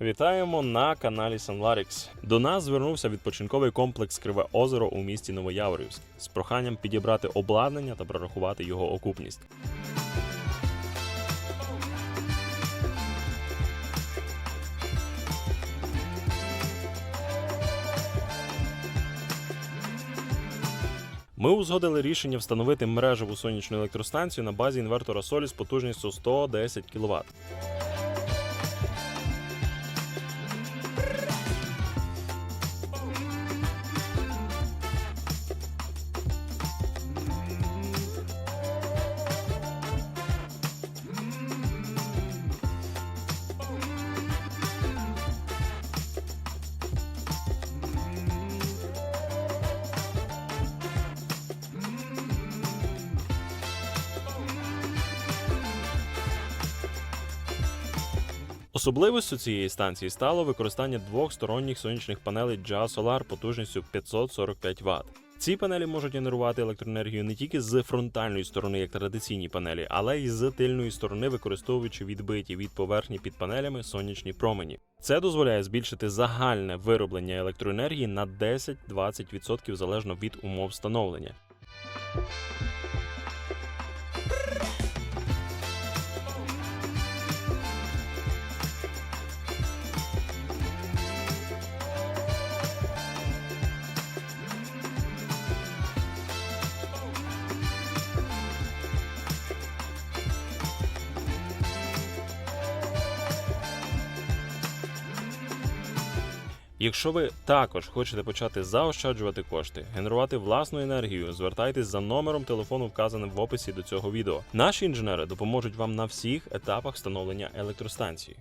Вітаємо на каналі Sunlarix. До нас звернувся відпочинковий комплекс Криве озеро у місті Новояворівськ з проханням підібрати обладнання та прорахувати його окупність. Ми узгодили рішення встановити мережеву сонячну електростанцію на базі інвертора солі з потужністю 110 кВт. Особливістю цієї станції стало використання двох сторонніх сонячних панелей JA Solar потужністю 545 Вт. Ці панелі можуть генерувати електроенергію не тільки з фронтальної сторони, як традиційні панелі, але й з тильної сторони, використовуючи відбиті від поверхні під панелями сонячні промені. Це дозволяє збільшити загальне вироблення електроенергії на 10-20% залежно від умов встановлення. Якщо ви також хочете почати заощаджувати кошти, генерувати власну енергію, звертайтесь за номером телефону, вказаним в описі до цього відео. Наші інженери допоможуть вам на всіх етапах встановлення електростанції.